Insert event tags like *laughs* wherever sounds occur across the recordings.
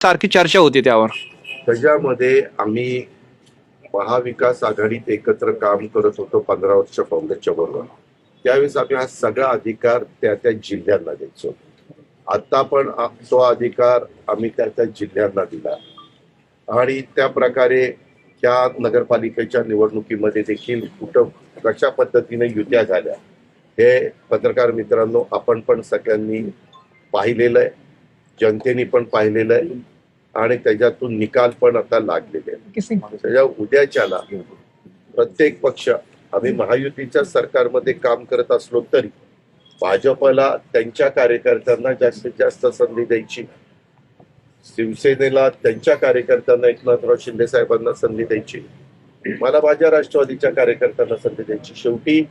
सारखी चर्चा होती त्यावर. त्याच्यामध्ये आम्ही महाविकास आघाडीत एकत्र काम करत होतो पंधरा वर्ष काँग्रेसच्या बरोबर. त्यावेळेस आम्ही हा सगळा अधिकार त्या त्या जिल्ह्यांना द्यायचो. आता पण तो अधिकार आम्ही त्या त्या जिल्ह्यांना दिला. आणि त्या प्रकारे त्या नगरपालिकेच्या निवडणुकीमध्ये देखील कुठं कशा पद्धतीने युत्या झाल्या हे पत्रकार मित्रांनो आपण पण सगळ्यांनी पाहिलेलं आहे. जनतेने पण पाहिलेलं आहे. आणि त्याच्यातून निकाल पण आता लागलेले त्याच्या उद्याच्याला प्रत्येक पक्ष आम्ही महायुतीच्या सरकारमध्ये काम करत असलो तरी भाजपला त्यांच्या कार्यकर्त्यांना जास्तीत जास्त संधी द्यायची शिवसेनेला त्यांच्या कार्यकर्त्यांना एकनाथराव शिंदे साहेबांना संधी द्यायची मला माझ्या राष्ट्रवादीच्या कार्यकर्त्यांना संधी द्यायची. शेवटी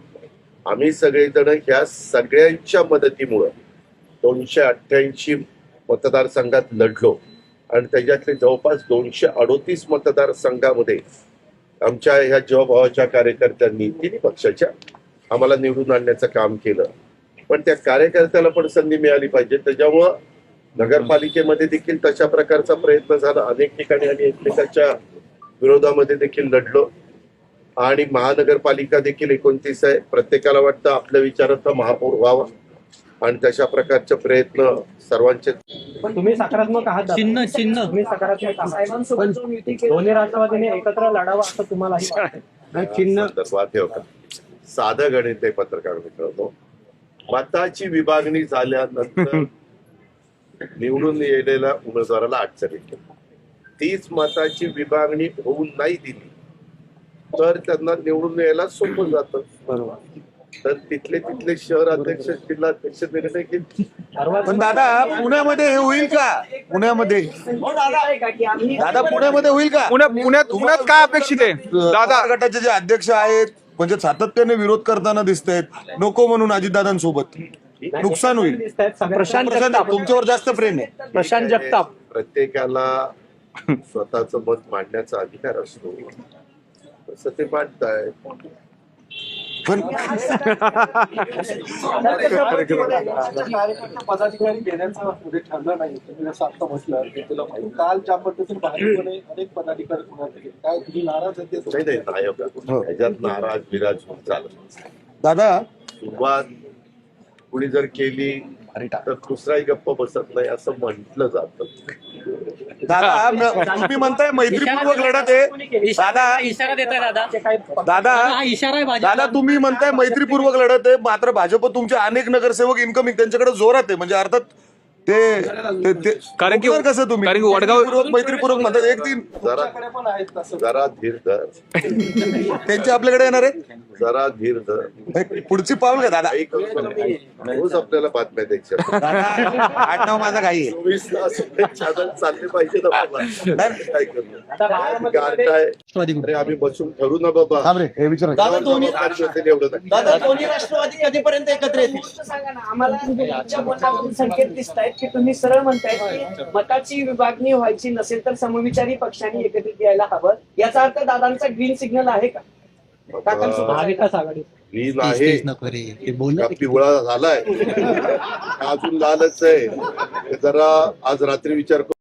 आम्ही सगळेजण ह्या सगळ्यांच्या मदतीमुळं दोनशे अठ्ठ्याऐंशी मतदारसंघात लढलो. आणि त्याच्यातले जवळपास दोनशे अडोतीस मतदारसंघामध्ये आमच्या ह्या जीवाभावाच्या कार्यकर्त्यांनी तिन्ही पक्षाच्या आम्हाला निवडून आणण्याचं काम केलं. पण त्या कार्यकर्त्याला पण संधी मिळाली पाहिजे. त्याच्यामुळं नगरपालिकेमध्ये देखील तशा प्रकारचा प्रयत्न झाला. अनेक ठिकाणी आम्ही एकमेकाच्या विरोधामध्ये देखील लढलो. आणि महानगरपालिका देखील एकोणतीस आहे. प्रत्येकाला वाटतं आपल्या विचारात महापौर व्हावा. आणि तशा प्रकारचे प्रयत्न सर्वांचे तुम्ही सकारात्मक आहात. चिन्ह चिन्ह. तुम्ही सकारात्मक आहात. दोन्ही राष्ट्रवादीने एकत्र लढावं असं *laughs* नाही, चिन्ह. हे होतं. साधं गणित आहे पत्रकार मित्रांनो मताची विभागणी झाल्यानंतर *laughs* निवडून येलेल्या उमेदवाराला अडचण तीच मताची विभागणी होऊन नाही दिली तर त्यांना निवडून यायला सोपं जातं. बरोबर. तर तिथले तिथले शहर अध्यक्ष जिल्हा अध्यक्ष निर्णय घेतील पण दादा पुण्यामध्ये हे होईल का? पुण्यामध्ये. आहे का की आम्ही दादा पुण्यामध्ये होईल का? पुण्यात पुण्यात पुण्यात काय अपेक्षित आहे? दादा. गटाचे जे अध्यक्ष आहेत म्हणजे सातत्याने विरोध करताना दिसत आहेत नको म्हणून अजितदादांसोबत. नुकसान होईल. प्रशांत प्रशांत, जगताप. तुमच्यावर जास्त प्रेम आहे. प्रशांत जगताप. प्रत्येकाला स्वतःच मत मांडण्याचा अधिकार असतो. तसं ते मांडताय पण पदाधिकारी म्हणजे ठरलं नाही तुम्ही जसं आता म्हटलं की तुला माहिती काल ज्या पद्धतीने भाजपने अनेक पदाधिकारी पुण्यात गेले काय तुम्ही नाराज आहे ते नाही नाही. नायक ह्याच्यात नाराज चालत. दादा सुरुवात कुणी जर केली तर दुसराही गप्प बसत नाही असं म्हटलं जातं. दादा म- तुम्ही म्हणताय मैत्रीपूर्वक लढत आहे. दादा इशारा देत आहे दादा. दादा हा इशारा दादा तुम्ही म्हणताय मैत्रीपूर्वक लढत आहे मात्र भाजप तुमचे अनेक नगरसेवक इन्कमिंग त्यांच्याकडे जोरात आहे. म्हणजे अर्थात ते कारण की- कसं तुम्ही? कारण की वडगाव- मैत्रीपूर्वक मैत्रीपूर्वक म्हणतात एक तीन जरा तुमच्याकडे पण आहेत तसं जरा धीर धर. त्यांचे आपल्याकडे येणार आहेत? जरा धीर धर. पुढची पाऊल का दादा. काही करू. रोज आपल्याला बातम्या द्यायच्या. दादा आठ नऊ माझा काही आहे. चोवीस तास चॅनल चालले पाहिजे. काय करू. अरे आम्ही बसून ठरू ना बाबा. थांब रे हे विचार. दादा दोन्ही एवढं नाही. दादा दोन्ही राष्ट्रवादी कधीपर्यंत एकत्र येतील? सांगा ना आम्हाला तुमच्या संकेत दिसत आहेत की तुम्ही सरळ म्हणताय की मताची विभागणी व्हायची नसेल तर समविचारी पक्षांनी एकत्रित यायला हवं. याचा अर्थ दादांचा ग्रीन सिग्नल आहे का? काकांसोबत महाविकास आघाडी. ग्रीन आहे. का पिवळा झालाय. अजून लालच आहे. जरा आज रात्री विचार करू